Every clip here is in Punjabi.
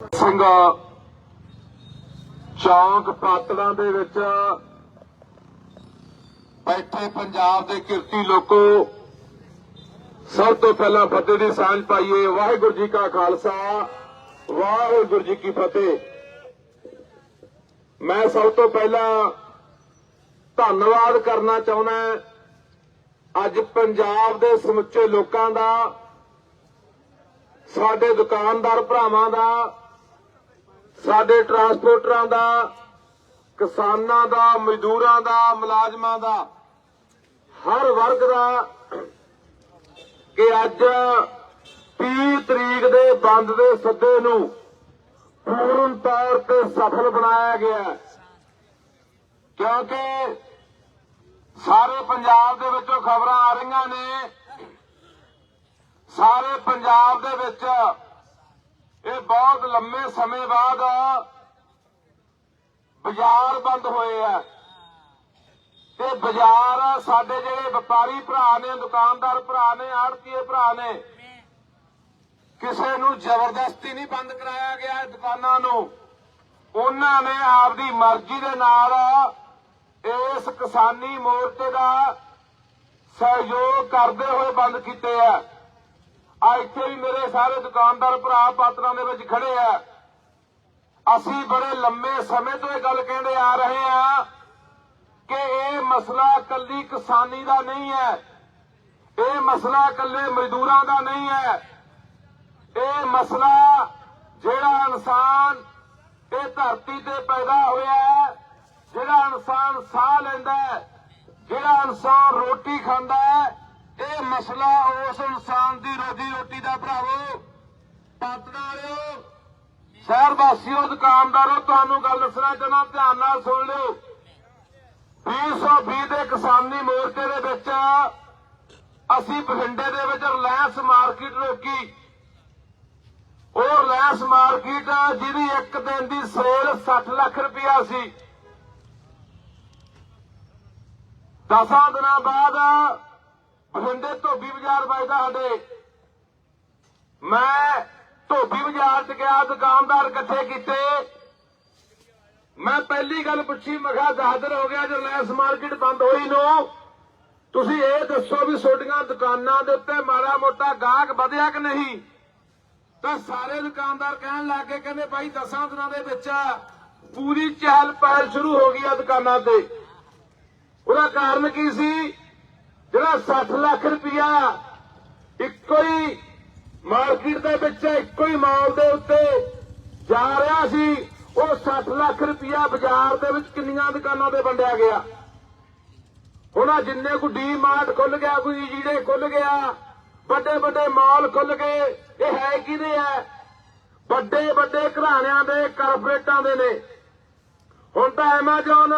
ਸਿੰਘ ਚੌਂਕ ਪਾਤੜਾਂ ਦੇ ਵਿੱਚ ਬੈਠੇ ਪੰਜਾਬ ਦੇ ਕਿਰਤੀ ਲੋਕੋ। ਸਭ ਤੋਂ ਪਹਿਲਾਂ ਫਤਿਹ ਦੀ ਸਾਂਝ ਪਾਈਏ। ਵਾਹਿਗੁਰੂ ਜੀ ਕਾ ਖਾਲਸਾ, ਵਾਹਿਗੁਰੂ ਜੀ ਕੀ ਫਤਿਹ। ਮੈਂ ਸਭ ਤੋਂ ਪਹਿਲਾਂ ਧੰਨਵਾਦ ਕਰਨਾ ਚਾਹੁੰਦਾ ਅੱਜ ਪੰਜਾਬ ਦੇ ਸਮੁੱਚੇ ਲੋਕਾਂ ਦਾ, ਸਾਡੇ ਦੁਕਾਨਦਾਰ ਭਰਾਵਾਂ ਦਾ ਸਾਡੇ ਟਰਾਂਸਪੋਰਟਰਾਂ ਦਾ, ਕਿਸਾਨਾਂ ਦਾ, ਮਜ਼ਦੂਰਾਂ ਦਾ, ਮੁਲਾਜ਼ਮਾਂ ਦਾ, ਹਰ ਵਰਗ ਦਾ ਕਿ ਅੱਜ 30 ਤਰੀਕ ਦੇ ਬੰਦ ਦੇ ਸੱਦੇ ਨੂੰ ਪੂਰਨ ਤੌਰ ਤੇ ਸਫਲ ਬਣਾਇਆ ਗਿਆ ਕਿਉਂਕਿ ਸਾਰੇ ਪੰਜਾਬ ਦੇ ਵਿੱਚੋਂ ਖਬਰਾਂ ਆ ਰਹੀਆਂ ਨੇ, ਸਾਰੇ ਪੰਜਾਬ ਦੇ ਵਿੱਚ ਇਹ ਬਹੁਤ ਲੰਮੇ ਸਮੇਂ ਬਾਅਦ ਬਾਜ਼ਾਰ ਬੰਦ ਹੋਏ ਆ। ਤੇ ਬਾਜ਼ਾਰ ਸਾਡੇ ਜਿਹੜੇ ਵਪਾਰੀ ਭਰਾ ਨੇ, ਦੁਕਾਨਦਾਰ ਭਰਾ ਨੇ, ਆੜਤੀਏ ਭਰਾ ਨੇ, ਕਿਸੇ ਨੂੰ ਜ਼ਬਰਦਸਤੀ ਨਹੀਂ ਬੰਦ ਕਰਾਇਆ ਗਿਆ ਦੁਕਾਨਾਂ ਨੂੰ। ਉਹਨਾਂ ਨੇ ਆਪਦੀ ਮਰਜ਼ੀ ਦੇ ਨਾਲ ਇਸ ਕਿਸਾਨੀ ਮੋਰਚੇ ਦਾ ਸਹਿਯੋਗ ਕਰਦੇ ਹੋਏ ਬੰਦ ਕੀਤੇ ਆ। ਆ ਇੱਥੇ ਵੀ ਮੇਰੇ ਸਾਰੇ ਦੁਕਾਨਦਾਰ ਭਰਾ ਪਾਤਰਾਂ ਦੇ ਵਿੱਚ ਖੜੇ ਆ। ਅਸੀਂ ਬੜੇ ਲੰਮੇ ਸਮੇਂ ਤੋਂ ਇਹ ਗੱਲ ਕਹਿੰਦੇ ਆ ਰਹੇ ਆ ਕਿ ਇਹ ਮਸਲਾ ਕੱਲੀ ਕਿਸਾਨੀ ਦਾ ਨਹੀਂ ਹੈ। ਇਹ ਮਸਲਾ ਕੱਲੇ ਮਜ਼ਦੂਰਾਂ ਦਾ ਨਹੀਂ ਹੈ। ਇਹ ਮਸਲਾ ਜਿਹੜਾ ਇਨਸਾਨ ਇਹ ਧਰਤੀ ਤੇ ਪੈਦਾ ਹੋਇਆ ਹੈ, ਜਿਹੜਾ ਇਨਸਾਨ ਸਾਹ ਲੈਂਦਾ ਹੈ, ਜਿਹੜਾ ਇਨਸਾਨ ਰੋਟੀ ਖਾਂਦਾ ਹੈ ਇਹ ਮਸਲਾ ਉਸ ਇਨਸਾਨ ਦੀ ਰੋਜੀ ਰੋਟੀ ਦਾ ਭਰਾਵੋ। ਪਾਤੜਾ ਵਾਲਿਓ ਸ਼ਹਿਰ ਵਾਸੀਓ, ਦੁਕਾਨਦਾਰੋ, ਤੁਹਾਨੂੰ ਗੱਲ ਦੱਸਣਾ ਚਾਹੁੰਦਾ, ਧਿਆਨ ਨਾਲ ਸੁਣ ਲਿਓ। 220 ਦੇ ਕਿਸਾਨੀ ਮੋਰਚੇ ਦੇ ਵਿੱਚ ਅਸੀਂ ਬਠਿੰਡੇ ਦੇ ਵਿੱਚ ਰਿਲਾਇੰਸ ਮਾਰਕੀਟ ਰੋਕੀ। ਉਹ ਰਿਲਾਇੰਸ ਮਾਰਕੀਟ ਜਿਹਦੀ ਇੱਕ ਦਿਨ ਦੀ ਸੇਲ 60 ਲੱਖ ਰੁਪਇਆ ਸੀ। ਦਸਾਂ ਦਿਨਾਂ ਬਾਅਦ ਬਠਿੰਡੇ ਧੋਬੀ ਬਾਜ਼ਾਰ ਵੱਜਦਾ ਸਾਡੇ। ਮੈਂ ਧੋਬੀ ਬਾਜ਼ਾਰ 'ਚ ਗਿਆ, ਦੁਕਾਨਦਾਰ ਇਕੱਠੇ ਕੀਤੇ। ਮੈਂ ਪਹਿਲੀ ਗੱਲ ਪੁੱਛੀ, ਮੈਂ ਕਿਹਾ ਹੋ ਗਿਆ ਜੋ ਲੈਸ ਮਾਰਕੀਟ ਬੰਦ ਹੋਈ ਨੂੰ। ਤੁਸੀਂ ਇਹ ਦੱਸੋ ਵੀ ਤੁਹਾਡੀਆਂ ਦੁਕਾਨਾਂ ਦੇ ਉੱਤੇ ਮਾੜਾ ਮੋਟਾ ਗਾਹਕ ਵਧਿਆ ਕਿ ਨਹੀਂ? ਤਾਂ ਸਾਰੇ ਦੁਕਾਨਦਾਰ ਕਹਿਣ ਲੱਗੇ ਕਹਿੰਦੇ ਭਾਈ ਦਸਾਂ ਦਿਨਾਂ ਦੇ ਵਿੱਚ ਪੂਰੀ ਚਹਿਲ ਪਹਿਲ ਸ਼ੁਰੂ ਹੋ ਗਈ ਆ ਦੁਕਾਨਾਂ ਤੇ। ਉਹਦਾ ਕਾਰਨ ਕੀ ਸੀ? ਜਿਹੜਾ 60 ਲੱਖ ਰੁਪਇਆ ਇੱਕੋ ਹੀ ਮਾਰਕੀਟ ਦੇ ਵਿੱਚ, ਇੱਕੋ ਹੀ ਮਾਲ ਦੇ ਉੱਤੇ ਜਾ ਰਿਹਾ ਸੀ, ਉਹ 60 ਲੱਖ ਰੁਪਇਆ ਬਾਜ਼ਾਰ ਦੇ ਵਿੱਚ ਕਿੰਨੀਆਂ ਦੁਕਾਨਾਂ ਤੇ ਵੰਡਿਆ ਗਿਆ। ਹੁਣ ਜਿੰਨੇ ਕੋ ਡੀ ਮਾਰਟ ਖੁੱਲ ਗਿਆ, ਕੋਈ ਜਿਹੜੇ ਖੁੱਲ ਗਿਆ, ਵੱਡੇ ਵੱਡੇ ਮਾਲ ਖੁੱਲ ਗਏ, ਇਹ ਹੈ ਕਿਹਦੇ ਆ? ਵੱਡੇ ਵੱਡੇ ਘਰਾਣਿਆਂ ਦੇ ਕਾਰਪੋਰੇਟਾਂ ਦੇ ਨੇ। ਹੁਣ ਤਾਂ ਐਮਾਜ਼ਨ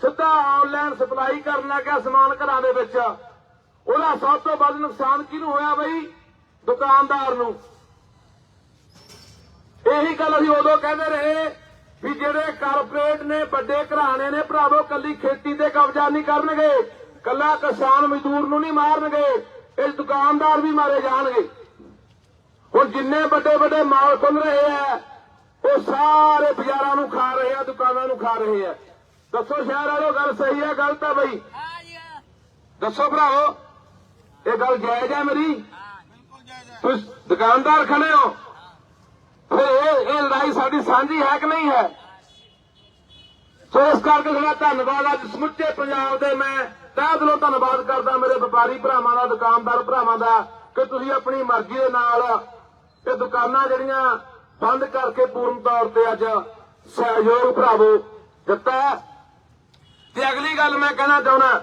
ਸਿੱਧਾ ਆਨਲਾਈਨ ਸਪਲਾਈ ਕਰਨ ਲੱਗਾ ਸਮਾਨ ਘਰਾਂ ਦੇ ਵਿੱਚ। ਉਹਦਾ ਸਭ ਤੋਂ ਵੱਧ ਨੁਕਸਾਨ ਕਿਹਨੂੰ ਹੋਇਆ ਬਈ? ਦੁਕਾਨਦਾਰ ਨੂੰ। ਇਹੀ ਗੱਲ ਅਸੀਂ ਉਦੋਂ ਕਹਿੰਦੇ ਰਹੇ ਵੀ ਜਿਹੜੇ ਕਾਰਪੋਰੇਟ ਨੇ ਵੱਡੇ ਘਰਾਣੇ ਨੇ ਭਰਾਵੋ ਕੱਲੀ ਖੇਤੀ ਤੇ ਕਬਜ਼ਾ ਨਹੀਂ ਕਰਨਗੇ। ਕੱਲਾ ਕਿਸਾਨ ਮਜ਼ਦੂਰ ਨੂੰ ਨਹੀਂ ਮਾਰਨਗੇ ਇਸ ਦੁਕਾਨਦਾਰ ਵੀ ਮਾਰੇ ਜਾਣਗੇ। ਹੁਣ ਜਿੰਨੇ ਵੱਡੇ ਵੱਡੇ ਮਾਲ ਖੁੱਲ ਰਹੇ ਆ ਉਹ ਸਾਰੇ ਬਾਜ਼ਾਰਾਂ ਨੂੰ ਖਾ ਰਹੇ ਆ ਦੁਕਾਨਾਂ ਨੂੰ ਖਾ ਰਹੇ ਆ। ਦੱਸੋ ਸ਼ਹਿਰ ਵਾਲਿਓ ਗੱਲ ਸਹੀ ਆ ਗਲਤ ਆ ਬਈ? ਦੱਸੋ ਭਰਾਵੋ। ਇਹ ਗੱਲ ਜਾਇਜ਼ ਹੈ ਮੇਰੀ? ਤੁਸੀਂ ਦੁਕਾਨਦਾਰ ਖੜੇ ਹੋ। ਫਿਰ ਇਹ ਇਹ ਲੜਾਈ ਸਾਡੀ ਸਾਂਝੀ ਹੈ ਕਿ ਨਹੀਂ ਹੈ? ਸੋ ਇਸ ਕਰਕੇ ਤੁਹਾਡਾ ਧੰਨਵਾਦ। ਅੱਜ ਸਮੁੱਚੇ ਪੰਜਾਬ ਦੇ ਮੈਂ ਤਹਿ ਦਿਲੋਂ ਧੰਨਵਾਦ ਕਰਦਾ ਮੇਰੇ ਵਪਾਰੀ ਭਰਾਵਾਂ ਦਾ ਦੁਕਾਨਦਾਰ ਭਰਾਵਾਂ ਦਾ ਕਿ ਤੁਸੀਂ ਆਪਣੀ ਮਰਜ਼ੀ ਦੇ ਨਾਲ ਇਹ ਦੁਕਾਨਾਂ ਜਿਹੜੀਆਂ ਬੰਦ ਕਰਕੇ ਪੂਰਨ ਤੌਰ ਤੇ ਅੱਜ ਸਹਿਯੋਗ ਭਰਾਵੋ ਦਿੱਤਾ। ਤੇ ਅਗਲੀ ਗੱਲ ਮੈਂ ਕਹਿਣਾ ਚਾਹੁੰਦਾ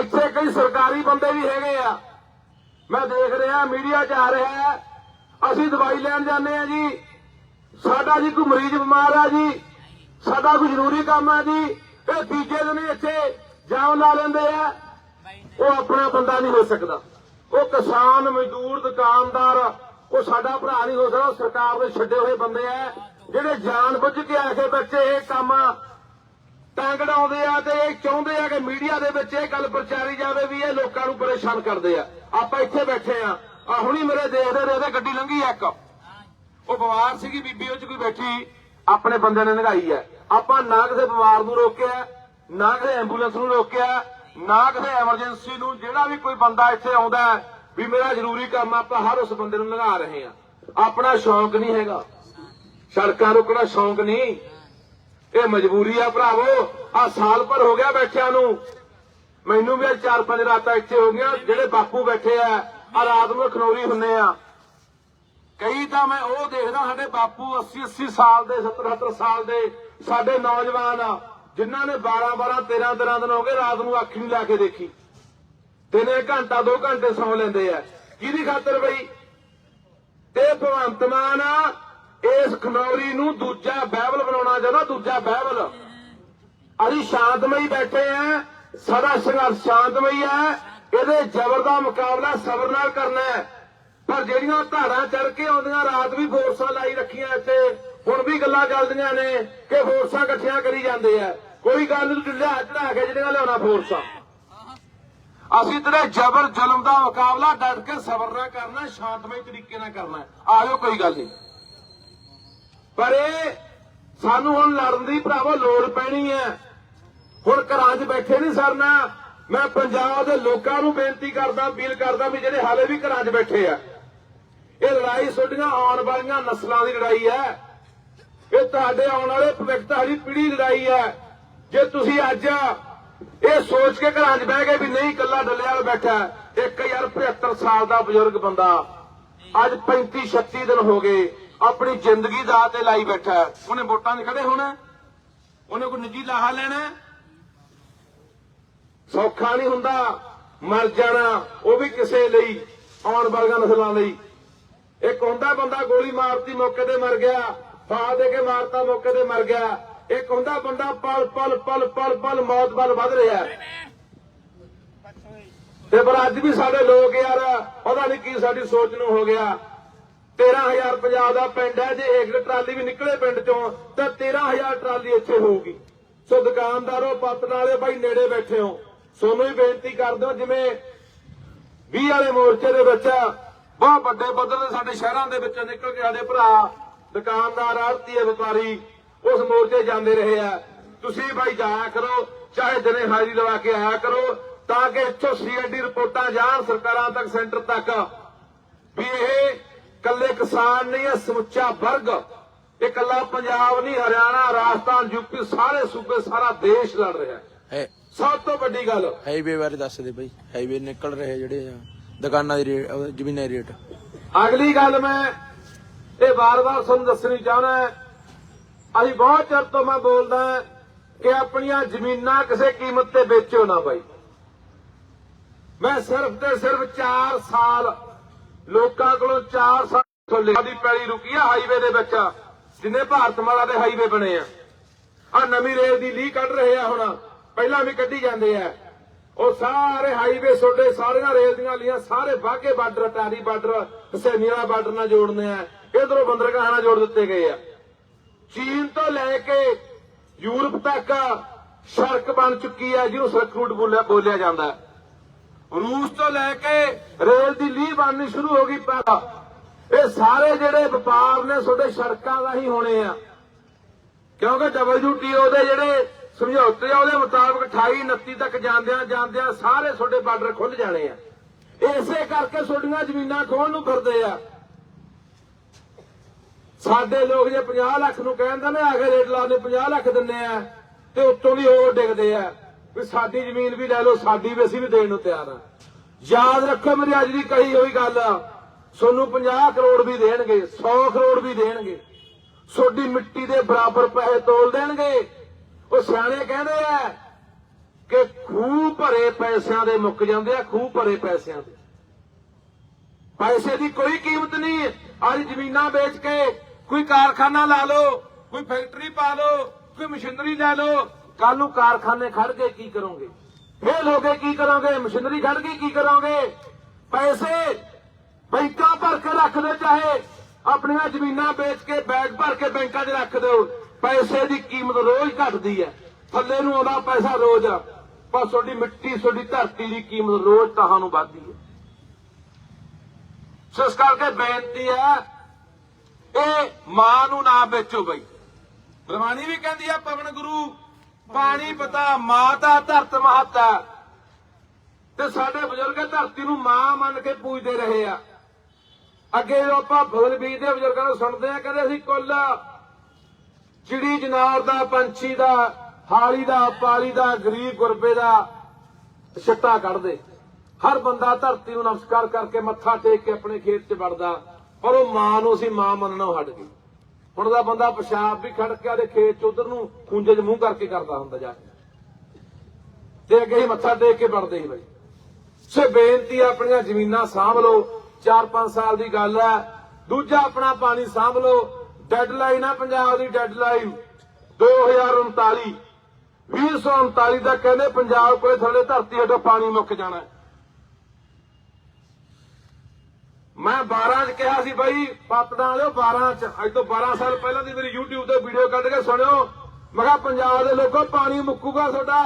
ਇੱਥੇ ਕਈ ਸਰਕਾਰੀ ਬੰਦੇ ਵੀ ਹੈਗੇ ਆ। ਮੈਂ ਦੇਖ ਰਿਹਾ, ਮੀਡੀਆ 'ਚ ਆ ਰਿਹਾ ਅਸੀਂ ਦਵਾਈ ਲੈਣ ਜਾਂਦੇ ਆ ਜੀ। ਸਾਡਾ ਜੀ ਕੋਈ ਮਰੀਜ਼ ਬਿਮਾਰ ਆ ਜੀ। ਸਾਡਾ ਕੋਈ ਜ਼ਰੂਰੀ ਕੰਮ ਆ ਜੀ। ਇਹ ਤੀਜੇ ਦਿਨ ਇੱਥੇ ਜਾਮ ਲਾ ਲੈਂਦੇ ਆ। ਉਹ ਆਪਣਾ ਬੰਦਾ ਨਹੀਂ ਹੋ ਸਕਦਾ। ਉਹ ਕਿਸਾਨ, ਮਜ਼ਦੂਰ, ਦੁਕਾਨਦਾਰ, ਉਹ ਸਾਡਾ ਭਰਾ ਨਹੀਂ ਹੋ ਸਕਦਾ। ਸਰਕਾਰ ਦੇ ਛੱਡੇ ਹੋਏ ਬੰਦੇ ਆ। ਜਿਹੜੇ ਜਾਣ ਬੁੱਝ ਕੇ ਆ ਕੇ ਬੱਚੇ ਇਹ ਕੰਮ ਟਾਂਗੜਾਉਂਦੇ ਆ ਤੇ ਇਹ ਚਾਹੁੰਦੇ ਆ ਕਿ ਮੀਡੀਆ ਦੇ ਵਿੱਚ ਇਹ ਗੱਲ ਪ੍ਰਚਾਰੀ ਜਾਵੇ ਵੀ ਇਹ ਲੋਕਾਂ ਨੂੰ ਪਰੇਸ਼ਾਨ ਕਰਦੇ ਆ। ਆਪਾਂ ਇੱਥੇ ਬੈਠੇ ਆ। ਆ ਹੁਣੀ ਮੇਰੇ ਦੇਖਦੇ ਦੇਖਦੇ ਗੱਡੀ ਲੰਘੀ ਆ ਇੱਕ। ਉਹ ਬਿਮਾਰ ਸੀਗੀ, ਬੀਬੀ ਉਹ ਚ ਕੋਈ ਬੈਠੀ। ਆਪਣੇ ਬੰਦੇ ਨੇ ਲੰਘਾਈ ਹੈ ਆਪਾਂ ਨਾ ਕਿਸੇ ਬਿਮਾਰ ਨੂੰ ਰੋਕਿਆ ਨਾ ਕਿਸੇ ਐਂਬੂਲੈਂਸ ਨੂੰ ਰੋਕਿਆ ਨਾ ਕਿਸੇ ਐਮਰਜੈਂਸੀ ਨੂੰ ਜਿਹੜਾ ਵੀ ਕੋਈ ਬੰਦਾ ਇੱਥੇ ਆਉਂਦਾ ਵੀ ਮੇਰਾ ਜ਼ਰੂਰੀ ਕੰਮ ਆਪਾਂ ਹਰ ਉਸ ਬੰਦੇ ਨੂੰ ਲੰਘਾ ਰਹੇ ਆ। ਆਪਣਾ ਸ਼ੌਂਕ ਨਹੀਂ ਹੈਗਾ। ਸੜਕਾਂ ਰੋਕਣਾ ਸ਼ੌਂਕ ਨਹੀਂ। ਇਹ ਮਜਬੂਰੀ ਆ ਭਰਾਵੋ, ਆ ਸਾਲ ਭਰ ਹੋ ਗਿਆ ਬੈਠਿਆਂ ਨੂੰ। ਮੈਨੂੰ ਵੀ ਅੱਜ ਚਾਰ ਪੰਜ ਰਾਤਾਂ ਇੱਥੇ ਹੋ ਗਈਆਂ, ਜਿਹੜੇ ਬਾਪੂ ਬੈਠੇ ਆ ਆ ਰਾਤ ਨੂੰ ਖਨੌਰੀ ਹੁੰਨੇ ਆ। ਕਈ ਤਾਂ ਮੈਂ ਉਹ ਦੇਖਦਾ ਸਾਡੇ ਬਾਪੂ 80 80 ਸਾਲ ਦੇ 70 70 ਸਾਲ ਦੇ ਸਾਡੇ ਨੌਜਵਾਨ ਆ, ਜਿਨ੍ਹਾਂ ਨੇ 12 12 13 13 ਦਿਨ ਹੋ ਗਏ ਰਾਤ ਨੂੰ ਅੱਖ ਨਹੀਂ ਲਾ ਕੇ ਦੇਖੀ। ਦਿਨੇ ਘੰਟਾ 2 ਘੰਟੇ ਸੌਂ ਲੈਂਦੇ ਆ। ਕਿਹਦੀ ਖਾਤਰ ਬਈ? ਤੇ ਭਗਵੰਤ ਮਾਨ ਆ ਇਸ ਖਨੌਰੀ ਨੂੰ ਦੂਜਾ ਬਾਈਬਲ ਬਣਾਉਣਾ ਚਾਹੁੰਦਾ, ਦੂਜਾ ਬਾਈਬਲ ਅਸੀਂ ਸ਼ਾਂਤਮਈ ਬੈਠੇ ਆ, ਸਾਡਾ ਸੰਘਰਸ਼ ਸ਼ਾਂਤਮਈ ਹੈ ਇਹਦੇ ਜ਼ਬਰ ਦਾ ਮੁਕਾਬਲਾ ਸਬਰ ਨਾਲ ਕਰਨਾ ਹੈ। ਪਰ ਜਿਹੜੀਆਂ ਧਾਰਾਂ ਚੜ ਕੇ ਆਉਂਦੀਆਂ, ਰਾਤ ਵੀ ਫੋਰਸਾਂ ਲਾਈ ਰੱਖੀਆਂ ਇੱਥੇ, ਹੁਣ ਵੀ ਗੱਲਾਂ ਚੱਲਦੀਆਂ ਨੇ ਕਿ ਫੋਰਸਾਂ ਇਕੱਠੀਆਂ ਕਰੀ ਜਾਂਦੇ ਆ। ਕੋਈ ਗੱਲ ਨਹੀਂ ਢਿੱਲਾ ਚੜਾ ਕੇ ਜਿਹੜੀਆਂ ਲਿਆਉਣਾ ਫੋਰਸਾਂ। ਅਸੀਂ ਤੇਰੇ ਜ਼ਬਰ ਜ਼ੁਲਮ ਦਾ ਮੁਕਾਬਲਾ ਡਟ ਕੇ ਸਬਰ ਨਾਲ ਕਰਨਾ, ਸ਼ਾਂਤਮਈ ਤਰੀਕੇ ਨਾਲ ਕਰਨਾ ਆਇਓ ਕੋਈ ਗੱਲ ਨਹੀਂ। ਪਰ ਇਹ ਸਾਨੂੰ ਹੁਣ ਲੜਨ ਦੀ ਭਰਾਵੋ ਲੋੜ ਪੈਣੀ ਹੈ। ਹੁਣ ਘਰਾਂ 'ਚ ਬੈਠੇ ਨਹੀਂ ਸਰਨਾ। ਮੈਂ ਪੰਜਾਬ ਦੇ ਲੋਕਾਂ ਨੂੰ ਬੇਨਤੀ ਕਰਦਾ, ਅਪੀਲ ਕਰਦਾ ਵੀ ਜਿਹੜੇ ਹਾਲੇ ਵੀ ਘਰਾਂ 'ਚ ਬੈਠੇ ਆ, ਇਹ ਲੜਾਈ ਤੁਹਾਡੀਆਂ ਆਉਣ ਵਾਲੀਆਂ ਨਸਲਾਂ ਦੀ ਲੜਾਈ ਹੈ। ਇਹ ਤੁਹਾਡੇ ਆਉਣ ਵਾਲੇ ਭਵਿੱਖ ਤੁਹਾਡੀ ਪੀੜ੍ਹੀ ਲੜਾਈ ਹੈ। ਜੇ ਤੁਸੀਂ ਅੱਜ ਇਹ ਸੋਚ ਕੇ ਘਰਾਂ 'ਚ ਬਹਿ ਗਏ ਵੀ ਨਹੀਂ ਇਕੱਲਾ ਡੱਲੇ ਵਾਲ ਬੈਠਾ ਹੈ। ਇੱਕ ਯਾਰ 75 ਸਾਲ ਦਾ ਬਜ਼ੁਰਗ ਬੰਦਾ, ਅੱਜ 35 36 ਦਿਨ ਹੋ ਗਏ। ਆਪਣੀ ਜ਼ਿੰਦਗੀ ਦਾ ਤੇ ਲਾਈ ਬੈਠਾ ਉਹਨੇ ਵੋਟਾਂ 'ਚ ਖੜੇ ਹੋਣਾ ਉਹਨੇ ਕੋਈ ਨਿੱਜੀ ਲਾਹਾ ਲੈਣਾ ਸੌਖਾ ਨਹੀਂ ਹੁੰਦਾ ਮਰ ਜਾਣਾ, ਉਹ ਵੀ ਕਿਸੇ ਲਈ, ਆਉਣ ਵਾਲੀਆਂ ਨਸਲਾਂ ਲਈ। ਇੱਕ ਹੁੰਦਾ ਬੰਦਾ ਗੋਲੀ ਮਾਰਤੀ ਮੌਕੇ ਤੇ ਮਰ ਗਿਆ ਫਾ ਦੇ ਕੇ ਮਾਰਤਾ ਮੌਕੇ ਤੇ ਮਰ ਗਿਆ। ਇੱਕ ਹੁੰਦਾ ਬੰਦਾ ਪਲ ਪਲ ਪਲ ਪਲ ਪਲ ਮੌਤ ਵੱਲ ਵੱਧ ਰਿਹਾ ਤੇ ਪਰ ਅੱਜ ਵੀ ਸਾਡੇ ਲੋਕ ਯਾਰ, ਪਤਾ ਨਹੀਂ ਕੀ ਸਾਡੀ ਸੋਚ ਨੂੰ ਹੋ ਗਿਆ। 13000 ਪੰਜਾਬ ਦਾ ਪਿੰਡ ਹੈ। ਜੇ ਇੱਕ ਟਰਾਲੀ ਵੀ ਨਿਕਲੇ ਪਿੰਡ ਚੋਂ, ਤਾਂ 13000 ਟਰਾਲੀ ਇੱਥੇ ਹੋਊਗੀ। ਸੋ ਦੁਕਾਨਦਾਰੋ ਪੱਤ ਨਾਲੇ ਬਾਈ ਨੇੜੇ ਬੈਠੇ ਹੋ। ਸੋਨੂੰ ਹੀ ਬੇਨਤੀ ਕਰਦੇ ਹੋ ਜਿਵੇਂ 20 ਵਾਲੇ ਮੋਰਚੇ ਦੇ ਵਿੱਚ ਬਹੁਤ ਵੱਡੇ ਪੱਧਰ ਤੇ ਸਾਡੇ ਸ਼ਹਿਰਾਂ ਦੇ ਵਿੱਚੋਂ ਨਿਕਲ ਕੇ ਸਾਡੇ ਭਰਾ ਦੁਕਾਨਦਾਰ ਆੜਤੀਏ ਵਪਾਰੀ ਉਸ ਮੋਰਚੇ ਜਾਂਦੇ ਰਹੇ ਆ। ਤੁਸੀਂ ਭਾਈ ਜਾਇਆ ਕਰੋ, ਚਾਹੇ ਦਿਨੇ ਹਾਜ਼ਰੀ ਲਵਾ ਕੇ ਆਇਆ ਕਰੋ, ਤਾਂ ਕਿ ਇੱਥੋਂ ਸੀਐਨਡੀ ਰਿਪੋਰਟਾਂ ਜਾਣ ਸਰਕਾਰਾਂ ਤੱਕ, ਸੈਂਟਰ ਤੱਕ ਵੀ ਇਹ ਕੱਲੇ ਕਿਸਾਨ ਨਹੀਂ ਹੈ ਸਮੁੱਚਾ ਵਰਗ। ਇਹ ਕੱਲਾ ਪੰਜਾਬ ਨਹੀਂ ਹਰਿਆਣਾ ਰਾਜਸਥਾਨ ਯੂਪੀ ਸਾਰੇ ਸੂਬੇ ਸਾਰਾ ਦੇਸ਼ ਲੜ ਰਿਹਾ ਹੈ। ਸਭ ਤੋਂ ਵੱਡੀ ਗੱਲ। ਹਾਈਵੇ ਬਾਰੇ ਦੱਸ ਦੇ ਬਈ। ਹਾਈਵੇ ਨਿਕਲ ਰਹੇ ਜਿਹੜੇ ਆ ਦੁਕਾਨਾਂ ਦੀ ਰੇਟ ਜ਼ਮੀਨਾਂ ਦੀ ਰੇਟ। ਅਗਲੀ ਗੱਲ ਮੈਂ ਇਹ ਵਾਰ-ਵਾਰ ਤੁਹਾਨੂੰ ਦੱਸਣੀ ਚਾਹੁੰਦਾ ਅਸੀਂ ਬਹੁਤ ਚਿਰ ਤੋਂ ਮੈਂ ਬੋਲਦਾ ਕਿ ਆਪਣੀਆਂ ਜ਼ਮੀਨਾਂ ਕਿਸੇ ਕੀਮਤ ਤੇ ਵੇਚੋ ਨਾ ਬਾਈ। ਮੈਂ ਸਿਰਫ ਤੇ ਸਿਰਫ 4 ਸਾਲ ਲੋਕਾਂ ਕੋਲੋਂ 4 ਸਾਲ ਦੀ ਪੈਲੀ ਰੁਕੀ ਆ ਹਾਈਵੇ ਦੇ ਵਿੱਚ। ਜਿੰਨੇ ਭਾਰਤਮਾਲਾ ਦੇ ਹਾਈਵੇ ਬਣੇ ਆ। ਆ ਨਵੀਂ ਰੇਲ ਦੀ ਲੀਹ ਕੱਢ ਰਹੇ ਆ ਹੁਣ। ਪਹਿਲਾਂ ਵੀ ਕੱਢੀ ਜਾਂਦੇ ਆ। ਉਹ ਸਾਰੇ ਹਾਈਵੇ ਛੋਡੇ ਸਾਰੀਆਂ ਰੇਲ ਦੀਆਂ ਲੀਆਂ ਸਾਰੇ ਬਾਗੇ ਬਾਰਡਰ ਟਾਰੀ ਬਾਰਡਰ ਹਸੈਨੀਆਂ ਬਾਰਡਰ ਨਾਲ ਜੋੜਨੇ ਆ। ਇਧਰੋਂ ਬੰਦਰਗਾਹ ਨਾਲ ਜੋੜ ਦਿੱਤੇ ਗਏ ਆ। ਚੀਨ ਤੋਂ ਲੈ ਕੇ ਯੂਰਪ ਤੱਕ ਸੜਕ ਬਣ ਚੁੱਕੀ ਹੈ ਜਿਹਨੂੰ ਸੜਕ ਰੂਟ ਬੋਲਿਆ ਬੋਲਿਆ ਜਾਂਦਾ। ਹੈ ਰੂਸ ਤੋਂ ਲੈ ਕੇ ਰੇਲ ਦੀ ਲੀਹ ਬਣਨੀ ਸ਼ੁਰੂ ਹੋ ਗਈ ਪਹਿਲਾਂ। ਇਹ ਸਾਰੇ ਜਿਹੜੇ ਵਪਾਰ ਨੇ ਤੁਹਾਡੇ ਸੜਕਾਂ ਦਾ ਹੀ ਹੋਣੇ ਆ। ਕਿਉਂਕਿ WTO ਦੇ ਜਿਹੜੇ ਸਮਝੌਤੇ ਆ, ਉਹਦੇ ਮੁਤਾਬਕ 28 29 ਤੱਕ ਜਾਂਦਿਆਂ ਜਾਂਦਿਆਂ ਸਾਰੇ ਤੁਹਾਡੇ ਬਾਰਡਰ ਖੁੱਲ ਜਾਣੇ ਆ। ਇਸੇ ਕਰਕੇ ਤੁਹਾਡੀਆਂ ਜ਼ਮੀਨਾਂ ਖੋਣ ਨੂੰ ਫਿਰਦੇ ਆ। ਸਾਡੇ ਲੋਕ ਜੇ 50 ਲੱਖ ਨੂੰ ਕਹਿੰਦੇ ਨੇ ਆਗੇ ਰੇਟ ਲਾਉਂਦੇ 50 ਲੱਖ ਦਿੰਨੇ ਆ, ਤੇ ਉੱਤੋਂ ਦੀ ਹੋਰ ਡਿੱਗਦੇ ਆ। ਵੀ ਸਾਡੀ ਜ਼ਮੀਨ ਵੀ ਲੈ ਲਓ, ਸਾਡੀ ਵੀ ਅਸੀਂ ਵੀ ਦੇਣ ਨੂੰ ਤਿਆਰ ਆ। ਯਾਦ ਰੱਖੋ ਮੇਰੀ ਅੱਜ ਦੀ ਕਹੀ ਹੋਈ ਗੱਲ, ਤੁਹਾਨੂੰ 50 ਕਰੋੜ ਵੀ ਦੇਣਗੇ 100 ਕਰੋੜ ਵੀ ਦੇਣਗੇ। ਸੋਡੀ ਮਿੱਟੀ ਦੇ ਬਰਾਬਰ ਪੈਸੇ ਤੋਲ ਦੇਣਗੇ। ਉਹ ਸਿਆਣੇ ਕਹਿੰਦੇ ਆ ਕਿ ਖੂਹ ਭਰੇ ਪੈਸਿਆਂ ਦੇ ਮੁੱਕ ਜਾਂਦੇ ਆ, ਖੂਹ ਭਰੇ ਪੈਸਿਆਂ ਦੇ। ਪੈਸੇ ਦੀ ਕੋਈ ਕੀਮਤ ਨਹੀਂ, ਅੱਜ ਜ਼ਮੀਨਾਂ ਵੇਚ ਕੇ ਕੋਈ ਕਾਰਖਾਨਾ ਲਾ ਲਓ, ਕੋਈ ਫੈਕਟਰੀ ਪਾ ਲਓ, ਕੋਈ ਮਸ਼ੀਨਰੀ ਲੈ ਲਓ ਕੱਲ ਨੂੰ ਕਾਰਖਾਨੇ ਖੜ ਕੇ ਕੀ ਕਰੋਗੇ? ਫੇਲ ਹੋ ਕੇ ਕੀ ਕਰੋਗੇ? ਮਸ਼ੀਨਰੀ ਖੜ ਕੇ ਕੀ ਕਰੋਗੇ? ਪੈਸੇ ਬੈਂਕਾਂ ਭਰ ਕੇ ਰੱਖ ਦਿਓ, ਚਾਹੇ ਆਪਣੀਆਂ ਜ਼ਮੀਨਾਂ ਵੇਚ ਕੇ, ਬੈਗ ਭਰ ਕੇ ਬੈਂਕਾਂ 'ਚ ਰੱਖ ਦਿਓ। ਪੈਸੇ ਦੀ ਕੀਮਤ ਰੋਜ਼ ਘਟਦੀ ਹੈ। ਥੱਲੇ ਨੂੰ ਆਉਂਦਾ ਪੈਸਾ ਰੋਜ਼। ਪਰ ਤੁਹਾਡੀ ਮਿੱਟੀ, ਤੁਹਾਡੀ ਧਰਤੀ ਦੀ ਕੀਮਤ ਰੋਜ਼ ਤੁਹਾਨੂੰ ਵੱਧਦੀ ਹੈ। ਸੋ ਇਸ ਕਰਕੇ ਬੇਨਤੀ ਹੈ, ਇਹ ਮਾਂ ਨੂੰ ਨਾ ਵੇਚੋ ਬਈ। ਗੁਰਬਾਣੀ ਵੀ ਕਹਿੰਦੀ ਆ, ਪਵਨ ਗੁਰੂ ਪਾਣੀ ਪਤਾ, ਮਾਂ ਦਾ ਧਰਤ ਮਹੱਤਾ। ਤੇ ਸਾਡੇ ਬਜ਼ੁਰਗ ਧਰਤੀ ਨੂੰ ਮਾਂ ਮੰਨ ਕੇ ਪੂਜਦੇ ਰਹੇ ਆ। ਅੱਗੇ ਜੋ ਆਪਾਂ ਫੁੱਲ ਬੀਜਦੇ ਬਜ਼ੁਰਗਾਂ ਨੂੰ ਸੁਣਦੇ ਆ, ਕਹਿੰਦੇ ਅਸੀਂ ਕੁੱਲ ਚਿੜੀ ਜਨਾਰ ਦਾ, ਪੰਛੀ ਦਾ, ਹਾਲੀ ਦਾ, ਪਾਲੀ ਦਾ, ਗਰੀਬ ਗੁਰਬੇ ਦਾ ਛੱਟਾ ਕੱਢਦੇ। ਹਰ ਬੰਦਾ ਧਰਤੀ ਨੂੰ ਨਮਸਕਾਰ ਕਰਕੇ ਮੱਥਾ ਟੇਕ ਕੇ ਆਪਣੇ ਖੇਤ 'ਚ ਵੜਦਾ। ਪਰ ਉਹ ਮਾਂ ਨੂੰ ਅਸੀਂ ਮਾਂ ਮੰਨਣਾ ਹਟ ਗਈ ਹੁਣ ਦਾ ਬੰਦਾ ਪਿਸ਼ਾਬ ਵੀ ਖੜ ਕੇ ਆਦੇ ਖੇਤ 'ਚ ਉਧਰ ਨੂੰ ਖੂੰਜੇ 'ਚ ਮੂੰਹ ਕਰਕੇ ਕਰਦਾ ਹੁੰਦਾ ਜਾ ਕੇ। ਤੇ ਅੱਗੇ ਹੀ ਮੱਥਾ ਟੇਕ ਕੇ ਵੜਦੇ ਸੀ ਬਾਈ। ਸੇ ਬੇਨਤੀ ਆਪਣੀਆਂ ਜ਼ਮੀਨਾਂ ਸਾਂਭ ਲਓ 4-5 ਸਾਲ ਦੀ ਗੱਲ ਹੈ ਦੂਜਾ ਆਪਣਾ ਪਾਣੀ ਸਾਂਭ ਲਓ ਡੈਡਲਾਈਨ ਆ ਪੰਜਾਬ ਦੀ ਡੈਡਲਾਈਨ 2039 2039 ਦਾ ਕਹਿੰਦੇ ਪੰਜਾਬ ਕੋਲੇ ਥੱਲੇ ਧਰਤੀ ਹੇਠੋਂ ਪਾਣੀ ਮੁੱਕ ਜਾਣਾ ਹੈ। ਮੈਂ 12 ਚ ਕਿਹਾ ਸੀ ਬਾਈ ਪਤੜਾਂ ਵਾਲਿਓ 12 ਚ। ਅੱਜ ਤੋਂ 12 ਸਾਲ ਪਹਿਲਾਂ ਦੀ ਮੇਰੀ YouTube ਤੇ ਵੀਡੀਓ ਕੱਢ ਕੇ ਸੁਣਿਓ। ਮੈਂ ਕਿਹਾ ਪੰਜਾਬ ਦੇ ਲੋਕੋ ਪਾਣੀ ਮੁੱਕੂਗਾ ਤੁਹਾਡਾ।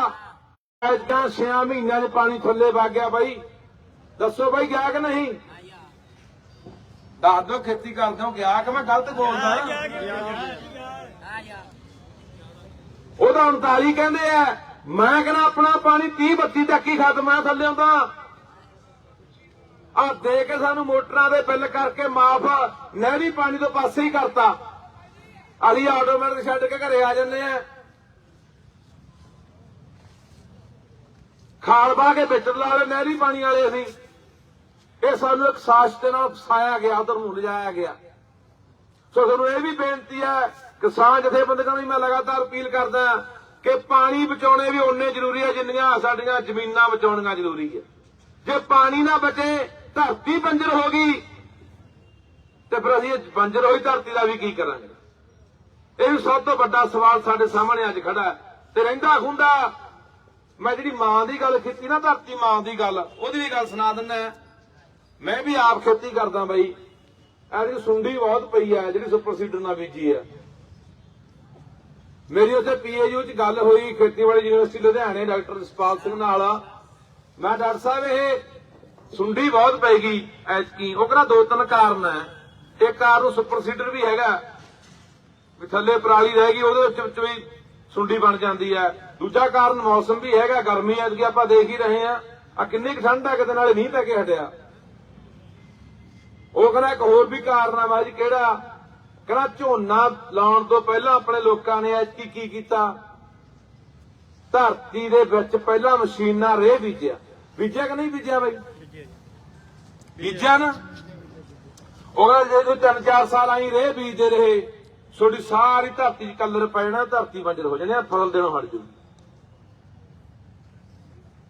ਐਦਾਂ 6 ਮਹੀਨਿਆਂ 'ਚ ਪਾਣੀ ਥੱਲੇ ਵਗ ਗਿਆ ਬਾਈ। ਦੱਸੋ ਬਾਈ ਗਿਆ ਕਿ ਨਹੀਂ? ਦੱਸ ਦਿਓ ਖੇਤੀ ਕਰਦੇ ਹੋ ਗਿਆ ਕਿ ਮੈਂ ਗਲਤ ਬੋਲਦਾ? ਉਹਦਾ 39 ਕਹਿੰਦੇ ਆ ਮੈਂ ਕਹਿੰਦਾ ਆਪਣਾ ਪਾਣੀ 30 32 ਤੱਕ ਹੀ ਖਤਮ ਆ ਥੱਲੇ ਆਉਂਦਾ ਆ ਦੇ ਕੇ ਸਾਨੂੰ ਮੋਟਰਾਂ ਦੇ ਬਿੱਲ ਕਰਕੇ ਮਾਫ ਨਹਿਰੀ ਪਾਣੀ ਤੋਂ ਪਾਸੇ ਹੀ ਕਰਤਾ। ਅਸੀਂ ਆਟੋਮੈਟਿਕ ਛੱਡ ਕੇ ਘਰੇ ਆ ਜੰਨੇ ਆ। ਖਾਲ ਬਾ ਕੇ ਵਿੱਚ ਲਾਵੇ ਨਹਿਰੀ ਪਾਣੀ ਵਾਲੇ ਅਸੀਂ। ਇਹ ਸਾਨੂੰ ਇੱਕ ਸਾਜ਼ਿਸ਼ ਦੇ ਨਾਲ ਫਸਾਇਆ ਗਿਆ, ਉਧਰ ਨੂੰ ਲਿਜਾਇਆ ਗਿਆ। ਸੋ ਤੁਹਾਨੂੰ ਇਹ ਵੀ ਬੇਨਤੀ ਹੈ, ਕਿਸਾਨ ਜਥੇਬੰਦੀਆਂ ਨੂੰ ਵੀ ਮੈਂ ਲਗਾਤਾਰ ਅਪੀਲ ਕਰਦਾ ਕਿ ਪਾਣੀ ਬਚਾਉਣੇ ਵੀ ਓਨੇ ਜ਼ਰੂਰੀ ਹੈ ਜਿੰਨੀਆਂ ਸਾਡੀਆਂ ਜ਼ਮੀਨਾਂ ਬਚਾਉਣੀਆਂ ਜ਼ਰੂਰੀ ਹੈ ਜੇ ਪਾਣੀ ਨਾ ਬਚੇ ਧਰਤੀ ਬੰਜਰ ਹੋ ਗਈ। ਤੇ ਫਿਰ ਅਸੀਂ ਬੰਜਰ ਹੋਈ ਧਰਤੀ ਦਾ ਵੀ ਕੀ ਕਰਾਂਗੇ? ਇਹ ਵੀ ਸਭ ਤੋਂ ਵੱਡਾ ਸਵਾਲ ਸਾਡੇ ਸਾਹਮਣੇ ਅੱਜ ਖੜਾ ਤੇ ਰਹਿੰਦਾ ਖੁੰਦਾ, ਮੈਂ ਜਿਹੜੀ ਮਾਂ ਦੀ ਗੱਲ ਕੀਤੀ ਨਾ, ਧਰਤੀ ਮਾਂ ਦੀ ਗੱਲ, ਉਹਦੀ ਵੀ ਗੱਲ ਸੁਣਾ ਦਿੰਦਾ ਮੈਂ ਵੀ ਆਪ ਖੇਤੀ ਕਰਦਾ ਬਾਈ। ਐਡੀ ਸੁੰਡੀ ਬਹੁਤ ਪਈ ਆ ਜਿਹੜੀ ਸੁਪਰ ਸੀਡਰ ਨਾਲ ਬੀਜੀ ਆ ਮੇਰੀ ਉੱਥੇ ਪੀਏਯੂ ਚ ਗੱਲ ਹੋਈ, ਖੇਤੀਬਾੜੀ ਯੂਨੀਵਰਸਿਟੀ ਲੁਧਿਆਣੇ, ਡਾਕਟਰ ਜਸਪਾਲ ਸਿੰਘ ਨਾਲ। ਮੈਂ ਡਾਕਟਰ ਸਾਹਿਬ, ਇਹ ਸੁੰਡੀ ਬਹੁਤ ਪੈਗੀ, ਐਤਕੀ। ਉਹ ਕਹਿੰਦਾ ਦੋ ਤਿੰਨ ਕਾਰਨ ਹੈ ਇੱਕ ਕਾਰਨ ਸੁਪਰ ਸੀਡਰ ਵੀ ਹੈਗਾ, ਵੀ ਥੱਲੇ ਪਰਾਲੀ ਰਹਿ ਗਈ, ਉਹਦੇ ਵਿੱਚ ਵਿੱਚ ਵੀ ਸੁੰਡੀ ਬਣ ਜਾਂਦੀ ਹੈ ਦੂਜਾ ਕਾਰਨ ਮੌਸਮ ਵੀ ਹੈਗਾ, ਗਰਮੀ ਐਤਕੀ ਆਪਾਂ ਦੇਖ ਹੀ ਰਹੇ ਆ। ਆ ਕਿੰਨੀ ਕੁ ਠੰਡ ਹੈ ਕਿਤੇ ਨਾਲੇ ਮੀਂਹ ਪੈ ਕੇ ਹਟਿਆ। ਉਹ ਕਹਿੰਦਾ ਇੱਕ ਹੋਰ ਵੀ ਕਾਰਨ ਆ ਬਾਜੀ ਕਿਹੜਾ? ਕਹਿੰਦਾ ਝੋਨਾ ਲਾਉਣ ਤੋਂ ਪਹਿਲਾਂ ਆਪਣੇ ਲੋਕਾਂ ਨੇ ਐਤਕੀ ਕੀ ਕੀਤਾ? ਧਰਤੀ ਦੇ ਵਿੱਚ ਪਹਿਲਾਂ ਮਸ਼ੀਨਾਂ ਰੇਹ ਬੀਜਿਆ। ਬੀਜਿਆ ਕਿ ਨਹੀਂ ਬੀਜਿਆ ਬਾਈ? ਬੀਜਿਆ ਨਾ? ਉਹ ਕਹਿੰਦਾ ਜੇ ਤੁਸੀਂ ਤਿੰਨ ਚਾਰ ਸਾਲ ਆਈ ਰੇਹ, ਬੀਜਦੇ ਰਹੇ, ਤੁਹਾਡੀ ਸਾਰੀ ਧਰਤੀ 'ਚ ਕਲਰ ਪੈ ਜਾਣਾ ਧਰਤੀ ਬੰਜਰ ਹੋ ਜਾਣੀ ਫਸਲ ਦੇਣੋਂ ਹਟ ਜੂ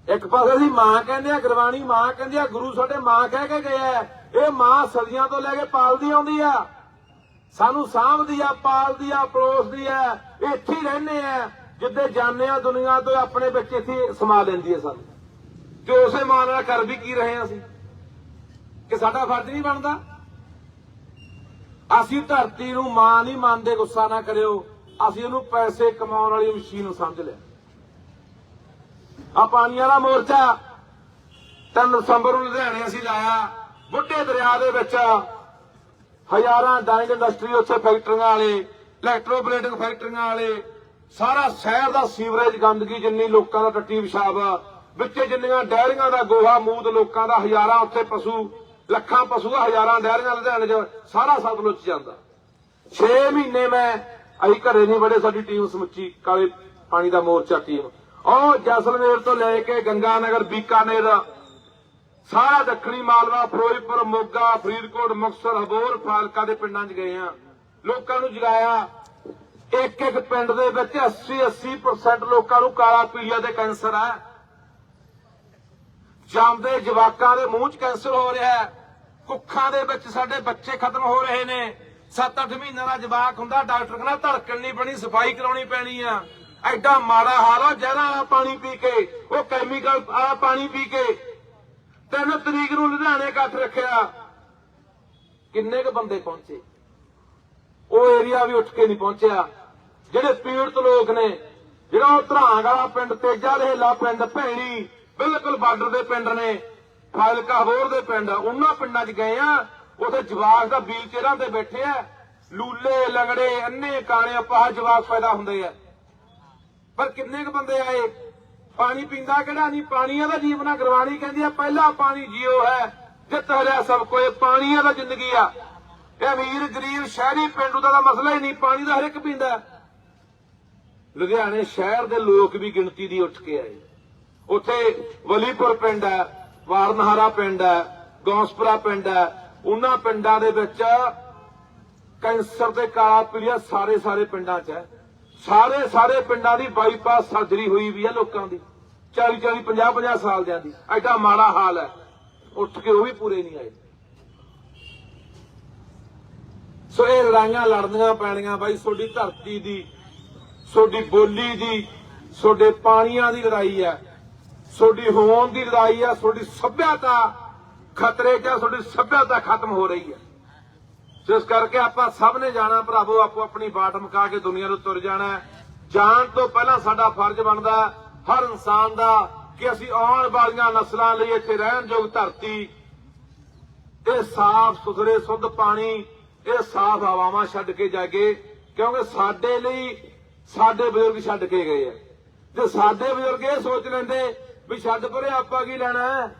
ਇੱਕ ਪਾਸੇ ਅਸੀਂ ਮਾਂ ਕਹਿੰਦੇ ਆ, ਗੁਰਬਾਣੀ ਮਾਂ ਕਹਿੰਦੀ ਆ, ਗੁਰੂ ਸਾਡੇ ਮਾਂ ਕਹਿ ਕੇ ਗਏ ਆ, ਇਹ ਮਾਂ ਸਦੀਆਂ ਤੋਂ ਲੈ ਕੇ ਪਾਲਦੀ ਆਉਂਦੀ ਆ। ਸਾਨੂੰ ਸਾਂਭਦੀ ਆ, ਪਾਲਦੀ ਆ ਪਲੋਸਦੀ ਆ, ਇੱਥੇ ਰਹਿੰਦੇ ਆ, ਜਿੱਦੇ ਜਾਂਦੇ ਆ ਦੁਨੀਆ ਤੋਂ ਆਪਣੇ ਬੱਚੇ ਇੱਥੇ ਸਮਾ ਲੈਂਦੀ ਆ ਸਾਨੂੰ। ਤੇ ਉਸੇ ਮਾਂ ਨਾਲ ਕਰ ਵੀ ਕੀ ਰਹੇ ਆ ਅਸੀਂ? ਕਿ ਸਾਡਾ ਫਰਜ਼ ਨਹੀਂ ਬਣਦਾ? ਅਸੀਂ ਧਰਤੀ ਨੂੰ ਮਾਂ ਨਹੀਂ ਮੰਨਦੇ, ਗੁੱਸਾ ਨਾ ਕਰਿਓ। ਅਸੀਂ ਉਹਨੂੰ ਪੈਸੇ ਕਮਾਉਣ ਵਾਲੀ ਮਸ਼ੀਨ ਸਮਝ ਲਿਆ। ਆ ਪਾਣੀ ਵਾਲਾ ਮੋਰਚਾ 3 ਦਸੰਬਰ ਨੂੰ ਲੁਧਿਆਣੇ ਅਸੀਂ ਲਾਇਆ। ਬੁੱਢੇ ਦਰਿਆ ਦੇ ਵਿੱਚ ਹਜ਼ਾਰਾਂ ਡਾਇੰਗ ਇੰਡਸਟਰੀ, ਉੱਥੇ ਫੈਕਟਰੀਆਂ ਵਾਲੇ, ਇਲੈਕਟ੍ਰੋਪਲੇਟਿੰਗ ਫੈਕਟਰੀਆਂ ਵਾਲੇ, ਸਾਰਾ ਸ਼ਹਿਰ ਦਾ ਸੀਵਰੇਜ, ਗੰਦਗੀ ਜਿੰਨੀ ਲੋਕਾਂ ਦਾ ਟੱਟੀ ਪਿਸ਼ਾਬ ਵਿੱਚ ਜਿੰਨੀਆਂ ਡੈਰੀਆਂ ਦਾ ਗੋਹਾ, ਮੂਦ ਲੋਕਾਂ ਦਾ, ਹਜ਼ਾਰਾਂ ਉੱਥੇ ਪਸ਼ੂ, ਲੱਖਾਂ ਪਸ਼ੂ ਦਾ ਹਜ਼ਾਰਾਂ ਡੈਰੀਆਂ ਲੁਧਿਆਣੇ 'ਚ, ਸਾਰਾ ਸਤਲੁਜ ਜਾਂਦਾ। 6 ਮਹੀਨੇ ਮੈਂ ਅਸੀਂ ਘਰੇ ਨਹੀਂ ਬੜੇ ਸਾਡੀ ਟੀਮ ਸਮੁੱਚੀ ਕਾਲੇ ਪਾਣੀ ਦਾ ਮੋਰਚਾ ਟੀਮ। ਉਹ ਜੈਸਲਮੇਰ ਤੋਂ ਲੈ ਕੇ ਗੰਗਾਨਗਰ, ਬੀਕਾਨੇਰ, ਸਾਰਾ ਦੱਖਣੀ ਮਾਲਵਾ, ਫਿਰੋਜ਼ਪੁਰ, ਮੋਗਾ, ਫਰੀਦਕੋਟ, ਮੁਕਤਸਰ ਹਬੋਰ ਫਾਲਕਾ ਦੇ ਪਿੰਡਾਂ 'ਚ ਗਏ ਆ ਲੋਕਾਂ ਨੂੰ ਜਗਾਇਆ। ਇੱਕ ਇੱਕ ਪਿੰਡ ਦੇ ਵਿੱਚ 80 80% ਲੋਕਾਂ ਨੂੰ ਕਾਲਾ ਪੀਲੀਆ ਦੇ ਕੈਂਸਰ ਹੈ ਜੰਮਦੇ ਜਵਾਕਾਂ ਦੇ ਮੂੰਹ 'ਚ ਕੈਂਸਰ ਹੋ ਰਿਹਾ ਹੈ। ਕੁੱਖਾਂ ਦੇ ਵਿੱਚ ਸਾਡੇ ਬੱਚੇ ਖਤਮ ਹੋ ਰਹੇ ਨੇ। 7-8 ਮਹੀਨਿਆਂ ਦਾ ਜਵਾਕ ਹੁੰਦਾ, ਡਾਕਟਰ ਕਹਿੰਦਾ ਧੜਕਣ ਨਹੀਂ ਪੈਣੀ, ਸਫ਼ਾਈ ਕਰਾਉਣੀ ਪੈਣੀ ਆ। ਐਡਾ ਮਾੜਾ ਹਾਲ ਆ ਜ਼ਹਿਰਾਂ ਵਾਲਾ ਪਾਣੀ ਪੀ ਕੇ, ਉਹ ਕੈਮੀਕਲ ਵਾਲਾ ਪਾਣੀ ਪੀ ਕੇ। ਤਿੰਨ ਤਰੀਕ ਨੂੰ ਲੁਧਿਆਣੇ ਇਕੱਠ ਰੱਖਿਆ। ਕਿੰਨੇ ਕੁ ਬੰਦੇ ਪਹੁੰਚੇ? ਉਹ ਏਰੀਆ ਵੀ ਉੱਠ ਕੇ ਨਹੀਂ ਪਹੁੰਚਿਆ। ਜਿਹੜੇ ਪੀੜਤ ਲੋਕ ਨੇ, ਜਿਹੜਾ ਉਹ ਧਰਾਂਗ ਵਾਲਾ ਪਿੰਡ, ਤੇਜਾ ਰਹੇਲਾ ਪਿੰਡ, ਭੈਣੀ ਬਿਲਕੁਲ ਬਾਰਡਰ ਦੇ ਪਿੰਡ ਨੇ, ਫਾਜ਼ਿਲਕਾ ਹੋਰ ਦੇ ਪਿੰਡ, ਉਹਨਾਂ ਪਿੰਡਾਂ 'ਚ ਗਏ ਆ, ਉਥੇ ਜਵਾਕ ਦਾ ਵੀਲ ਚੇਅਰਾਂ ਤੇ ਬੈਠੇ ਆ, ਲੂਲੇ, ਲੰਗੜੇ ਅੰਨੇ ਕਾਣੇ ਪਾਹ ਜਵਾਕ ਪੈਦਾ ਹੁੰਦੇ ਆ। ਪਰ ਕਿੰਨੇ ਕੁ ਬੰਦੇ ਆਏ? ਪਾਣੀ ਪੀਂਦਾ ਕਿਹੜਾ? ਨਹੀਂ, ਪਾਣੀਆਂ ਦਾ ਜੀਵਨਾ ਗੁਰਬਾਣੀ ਕਹਿੰਦੀ ਆ, ਪਹਿਲਾ ਪਾਣੀ ਜੀਓ ਹੈ, ਜਿੱਤ ਹਰਿਆ ਸਭ ਕੋਏ ਪਾਣੀਆਂ ਦਾ ਜ਼ਿੰਦਗੀ ਆ। ਇਹ ਅਮੀਰ, ਗਰੀਬ, ਸ਼ਹਿਰੀ ਪਿੰਡੂ ਦਾ ਮਸਲਾ ਹੀ ਨਹੀਂ, ਪਾਣੀ ਦਾ ਹਰ ਇੱਕ ਪੀਂਦਾ। ਲੁਧਿਆਣੇ ਸ਼ਹਿਰ ਦੇ ਲੋਕ ਵੀ ਗਿਣਤੀ ਦੀ ਉੱਠ ਕੇ ਆਏ। ਉੱਥੇ ਵਲੀਪੁਰ ਪਿੰਡ ਹੈ, ਵਾਰਨਹਾਰਾ ਪਿੰਡ ਹੈ, ਗੌਸਪੁਰਾ ਪਿੰਡ ਹੈ। ਉਹਨਾਂ ਪਿੰਡਾਂ ਦੇ ਵਿੱਚ ਕੈਂਸਰ ਤੇ ਕਾਲਾ ਪੀਲੀਆ ਸਾਰੇ ਸਾਰੇ ਪਿੰਡਾਂ 'ਚ ਹੈ। ਸਾਰੇ ਸਾਰੇ ਪਿੰਡਾਂ ਦੀ ਬਾਈਪਾਸ ਸਰਜਰੀ ਹੋਈ ਵੀ ਹੈ ਲੋਕਾਂ ਦੀ। 40 40 50 50 ਸਾਲ ਦਿਆਂ ਦੀ। ਐਡਾ ਮਾੜਾ ਹਾਲ ਹੈ। ਉੱਠ ਕੇ ਉਹ ਵੀ ਪੂਰੇ ਨਹੀਂ ਆਏ। ਸੋ ਇਹ ਲੜਾਈਆਂ ਲੜਨੀਆਂ ਪੈਣੀਆਂ ਬਾਈ, ਤੁਹਾਡੀ ਧਰਤੀ ਦੀ, ਤੁਹਾਡੀ ਬੋਲੀ ਦੀ, ਤੁਹਾਡੇ ਪਾਣੀਆਂ ਦੀ ਲੜਾਈ ਹੈ। ਤੁਹਾਡੀ ਹੋਣ ਦੀ ਲੜਾਈ ਹੈ ਤੁਹਾਡੀ ਸੱਭਿਅਤਾ ਖਤਰੇ 'ਚ ਹੈ ਤੁਹਾਡੀ ਸੱਭਿਅਤਾ ਖਤਮ ਹੋ ਰਹੀ ਹੈ ਜਿਸ ਕਰਕੇ ਆਪਾਂ ਸਭ ਨੇ ਜਾਣਾ, ਭਰਾਵੋ, ਆਪੋ ਆਪਣੀ ਬਾਟ ਮੁਕਾ ਕੇ ਦੁਨੀਆ ਨੂੰ ਤੁਰ ਜਾਣਾ ਜਾਣ ਤੋਂ ਪਹਿਲਾਂ ਸਾਡਾ ਫਰਜ਼ ਬਣਦਾ ਹਰ ਇਨਸਾਨ ਦਾ, ਕਿ ਅਸੀਂ ਆਉਣ ਵਾਲੀਆਂ ਨਸਲਾਂ ਲਈ ਇੱਥੇ ਰਹਿਣ ਯੋਗ ਧਰਤੀ। ਇਹ ਸਾਫ਼ ਸੁਥਰੇ, ਸੁੱਧ ਪਾਣੀ, ਇਹ ਸਾਫ਼ ਹਵਾਵਾਂ ਛੱਡ ਕੇ ਜਾਗੇ ਕਿਉਂਕਿ ਸਾਡੇ ਲਈ ਸਾਡੇ ਬਜ਼ੁਰਗ ਛੱਡ ਕੇ ਗਏ ਆ। ਜੇ ਸਾਡੇ ਬਜ਼ੁਰਗ ਇਹ ਸੋਚ ਲੈਂਦੇ ਵੀ ਛੱਡ ਪਰੇ ਆਪਾਂ ਕੀ ਲੈਣਾ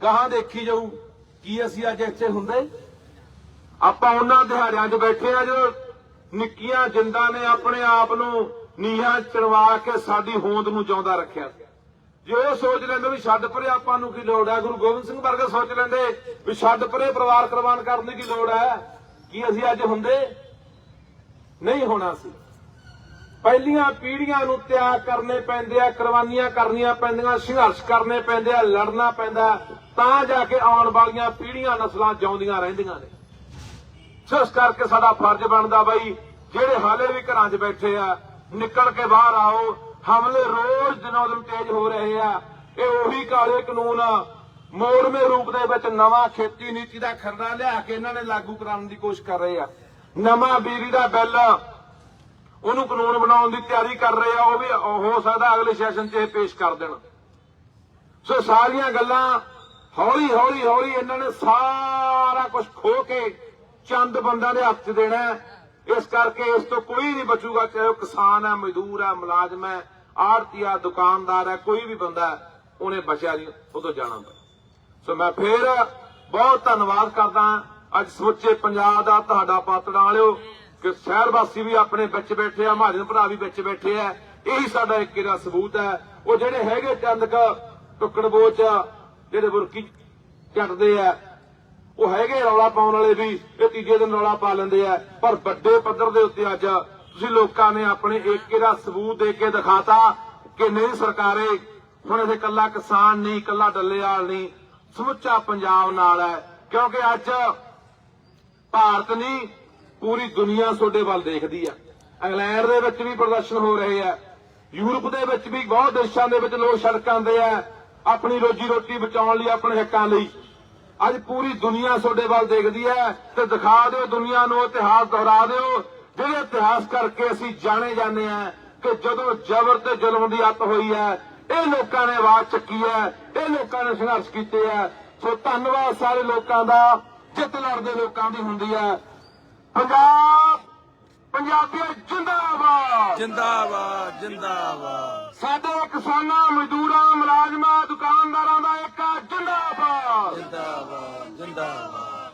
ਕਹਾਂ ਦੇਖੀ ਜਾਊ? ਕੀ ਅਸੀਂ ਅੱਜ ਇੱਥੇ ਹੁੰਦੇ? ਆਪਾਂ ਉਹਨਾਂ ਦਿਹਾੜਿਆਂ 'ਚ ਬੈਠੇ ਆ ਜਦੋਂ ਨਿੱਕੀਆਂ ਜਿੰਦਾਂ ਨੇ ਆਪਣੇ ਆਪ ਨੂੰ ਨੀਹਾਂ ਚੜਵਾ ਕੇ ਸਾਡੀ ਹੋਂਦ ਨੂੰ ਜਿਉਂਦਾ ਰੱਖਿਆ। ਜੇ ਉਹ ਸੋਚ ਲੈਂਦੇ ਵੀ ਛੱਡ ਪਰੇ ਆਪਾਂ ਨੂੰ ਕੀ ਲੋੜ ਹੈ? ਗੁਰੂ ਗੋਬਿੰਦ ਸਿੰਘ ਵਰਗੇ ਸੋਚ ਲੈਂਦੇ ਵੀ ਛੱਡ ਪਰੇ ਪਰਿਵਾਰ ਕੁਰਬਾਨ ਕਰਨ ਦੀ ਕੀ ਲੋੜ ਹੈ? ਕੀ ਅਸੀਂ ਅੱਜ ਹੁੰਦੇ? ਨਹੀਂ ਹੋਣਾ ਸੀ। ਪਹਿਲੀਆਂ ਪੀੜ੍ਹੀਆਂ ਨੂੰ ਤਿਆਗ ਕਰਨੇ ਪੈਂਦੇ ਆ, ਕੁਰਬਾਨੀਆਂ ਕਰਨੀਆਂ ਪੈਂਦੀਆਂ, ਸੰਘਰਸ਼ ਕਰਨੇ ਪੈਂਦੇ ਆ, ਲੜਨਾ ਪੈਂਦਾ ਤਾਂ ਜਾ ਕੇ ਆਉਣ ਵਾਲੀਆਂ ਪੀੜ੍ਹੀਆਂ ਨਸਲਾਂ ਜਿਉਂਦੀਆਂ ਰਹਿੰਦੀਆਂ ਨੇ। ਇਸ ਕਰਕੇ ਸਾਡਾ ਫਰਜ਼ ਬਣਦਾ ਬਾਈ, ਜਿਹੜੇ ਹਾਲੇ ਵੀ ਘਰਾਂ 'ਚ ਬੈਠੇ ਆ, ਨਿਕਲ ਕੇ ਬਾਹਰ ਆਓ, ਹਮਲੇ ਰੋਜ਼ ਦਿਨੋਂ ਦਿਨ ਤੇਜ਼ ਹੋ ਰਹੇ ਆ। ਇਹ ਉਹੀ ਕਾਲੇ ਕਾਨੂੰਨ ਮੋੜਵੇਂ ਰੂਪ ਦੇ ਵਿੱਚ ਨਵਾਂ ਖੇਤੀ ਨੀਤੀ ਦਾ ਖਰੜਾ ਲਿਆ ਕੇ ਇਹਨਾਂ ਨੇ ਲਾਗੂ ਕਰਾਉਣ ਦੀ ਕੋਸ਼ਿਸ਼ ਕਰ ਰਹੇ ਆ। ਨਵਾਂ ਬਿਜਲੀ ਦਾ ਬਿੱਲ ਉਹਨੂੰ ਕਾਨੂੰਨ ਬਣਾਉਣ ਦੀ ਤਿਆਰੀ ਕਰ ਰਹੇ ਆ ਉਹ ਵੀ ਹੋ ਸਕਦਾ ਅਗਲੇ ਸੈਸ਼ਨ 'ਚ ਇਹ ਪੇਸ਼ ਕਰ ਦੇਣ। ਸੋ ਸਾਰੀਆਂ ਗੱਲਾਂ ਹੌਲੀ ਹੌਲੀ ਹੌਲੀ ਇਹਨਾਂ ਨੇ ਸਾਰਾ ਕੁਝ ਖੋ ਕੇ ਚੰਦ ਬੰਦਾਂ ਦੇ ਹੱਥ 'ਚ ਦੇਣਾ ਇਸ ਕਰਕੇ ਇਸ ਤੋਂ ਕੋਈ ਨਹੀਂ ਬਚੂਗਾ ਚਾਹੇ ਉਹ ਕਿਸਾਨ ਹੈ ਮਜ਼ਦੂਰ ਹੈ ਮੁਲਾਜ਼ਮ ਹੈ ਆੜਤੀਆ ਦੁਕਾਨਦਾਰ ਹੈ ਕੋਈ ਵੀ ਬੰਦਾ ਹੈ, ਉਹਨੇ ਬਚਿਆ ਨਹੀਂ ਉਹ ਤੋਂ ਜਾਣਾ ਪਏ ਸੋ ਮੈਂ ਫੇਰ ਬਹੁਤ ਧੰਨਵਾਦ ਕਰਦਾ ਅੱਜ ਸਮੁੱਚੇ ਪੰਜਾਬ ਦਾ ਤੁਹਾਡਾ ਪਾਤੜਾਂ ਵਾਲਿਓ। ਕਿ ਸ਼ਹਿਰ ਵਾਸੀ ਵੀ ਆਪਣੇ ਵਿੱਚ ਬੈਠੇ ਆ, ਮਹਾਜਨ ਭਰਾ ਵੀ ਵਿੱਚ ਬੈਠੇ ਆ, ਇਹੀ ਸਾਡਾ ਇੱਕ ਇਹਦਾ ਸਬੂਤ ਹੈ। ਉਹ ਜਿਹੜੇ ਹੈਗੇ ਚੰਦ ਕ ਟੁੱਕੜ ਬੋਚ, ਜਿਹੜੇ ਬੁਰਕੀ ਚੱਟਦੇ ਆ, ਉਹ ਹੈਗੇ ਰੌਲਾ ਪਾਉਣ ਵਾਲੇ ਵੀ, ਇਹ ਤੀਜੇ ਦਿਨ ਰੌਲਾ ਪਾ ਲੈਂਦੇ ਆ। ਪਰ ਵੱਡੇ ਪੱਧਰ ਦੇ ਉੱਤੇ ਅੱਜ ਤੁਸੀਂ ਲੋਕਾਂ ਨੇ ਆਪਣੇ ਏਕੇ ਦਾ ਸਬੂਤ ਦੇ ਕੇ ਦਿਖਾਤਾ ਕਿ ਨਹੀਂ ਸਰਕਾਰੇ, ਹੁਣ ਇਹ ਇਕੱਲਾ ਕਿਸਾਨ ਨਹੀਂ, ਇਕੱਲਾ ਡੱਲੇਵਾਲ ਨਹੀਂ, ਸਮੁੱਚਾ ਪੰਜਾਬ ਨਾਲ ਹੈ। ਕਿਉਂਕਿ ਅੱਜ ਭਾਰਤ ਨਹੀਂ ਪੂਰੀ ਦੁਨੀਆ ਤੁਹਾਡੇ ਵੱਲ ਦੇਖਦੀ ਆ। ਇੰਗਲੈਂਡ ਦੇ ਵਿੱਚ ਵੀ ਪ੍ਰਦਰਸ਼ਨ ਹੋ ਰਹੇ ਆ। ਯੂਰਪ ਦੇ ਵਿੱਚ ਵੀ ਬਹੁਤ ਦੇਸ਼ਾਂ ਦੇ ਵਿੱਚ ਲੋਕ ਸੜਕਾਂ ਤੇ ਆ, ਆਪਣੀ ਰੋਜੀ ਰੋਟੀ ਬਚਾਉਣ ਲਈ, ਆਪਣੇ ਹੱਕਾਂ ਲਈ। ਅੱਜ ਪੂਰੀ ਦੁਨੀਆ ਤੁਹਾਡੇ ਵੱਲ ਦੇਖਦੀ ਹੈ ਤੇ ਦਿਖਾ ਦਿਓ ਦੁਨੀਆ ਨੂੰ, ਇਤਿਹਾਸ ਦੁਹਰਾ ਦਿਓ। ਜਿਹੜੇ ਇਤਿਹਾਸ ਕਰਕੇ ਅਸੀਂ ਜਾਣੇ ਜਾਂਦੇ ਆ ਕਿ ਜਦੋਂ ਜ਼ਬਰ ਤੇ ਜ਼ੁਲਮ ਦੀ ਅੱਤ ਹੋਈ ਹੈ ਇਹ ਲੋਕਾਂ ਨੇ ਆਵਾਜ਼ ਚੱਕੀ ਹੈ ਇਹ ਲੋਕਾਂ ਨੇ ਸੰਘਰਸ਼ ਕੀਤੇ ਹੈ ਸੋ ਧੰਨਵਾਦ ਸਾਰੇ ਲੋਕਾਂ ਦਾ, ਜਿੱਤ ਲੜਦੇ ਲੋਕਾਂ ਦੀ ਹੁੰਦੀ ਹੈ ਪੰਜਾਬ ਪੰਜਾਬੀ ਜਿੰਦਾਬਾਦ। ਜਿੰਦਾਬਾਦ ਜਿੰਦਾਬਾਦ। ਸਾਡੇ ਕਿਸਾਨਾਂ ਮਜ਼ਦੂਰਾਂ ਮੁਲਾਜ਼ਮਾਂ ਦੁਕਾਨਦਾਰਾਂ ਦਾ ਇੱਕ ਜਿੰਦਾਬਾਦ। ਜਿੰਦਾਬਾਦ ਜਿੰਦਾਬਾਦ।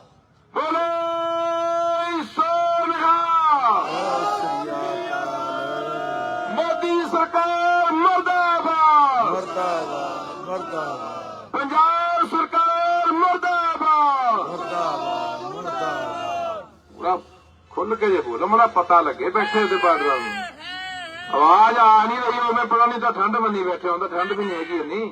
ਬੋਲੇ ਸੋਨਿਹਾ ਮੋਦੀ ਸਰਕਾਰ ਮਰਦਾਬਾਦ। ਮਰਦਾਬਾਦ ਮਰਦਾਬਾਦ ਪੰਜਾਬ ਸਰਕਾਰ ਮਰਦਾਬਾਦ ਮਰਦਾਬਾਦ ਮਰਦਾਬਾਦ ਪੂਰਾ ਖੁੱਲ ਕੇ ਜੇ ਬੋਲੋ ਮੜਾ ਪਤਾ ਲੱਗੇ ਬੈਠੇ ਉਹਦੇ ਬਾਦਲਾਂ ਨੂੰ। ਆਵਾਜ਼ ਆ ਨਹੀਂ ਰਹੀ ਉਹਵੇਂ ਪਤਾ ਨਹੀਂ ਤਾਂ ਠੰਡ ਮੰਨੀ ਬੈਠੇ ਹੁੰਦਾ ਠੰਡ ਵੀ ਨਹੀਂ ਹੈਗੀ ਨਹੀਂ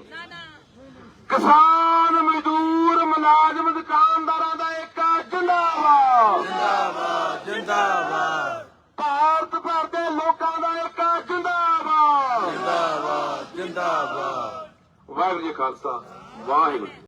ਕਿਸਾਨ ਮਜ਼ਦੂਰ ਮੁਲਾਜ਼ਮ ਦੁਕਾਨਦਾਰਾਂ ਦਾ ਇੱਕ ਜਿੰਦਾਬਾਦ। ਜਿੰਦਾਬਾਦ ਜਿੰਦਾਬਾਦ। ਭਾਰਤ ਭਰ ਦੇ ਲੋਕਾਂ ਦਾ ਇੱਕ ਜਿੰਦਾਬਾਦ। ਜਿੰਦਾਬਾਦ ਜਿੰਦਾਬਾਦ। ਵਾਹਿਗੁਰੂ ਜੀ ਖਾਲਸਾ ਵਾਹਿਗੁਰੂ।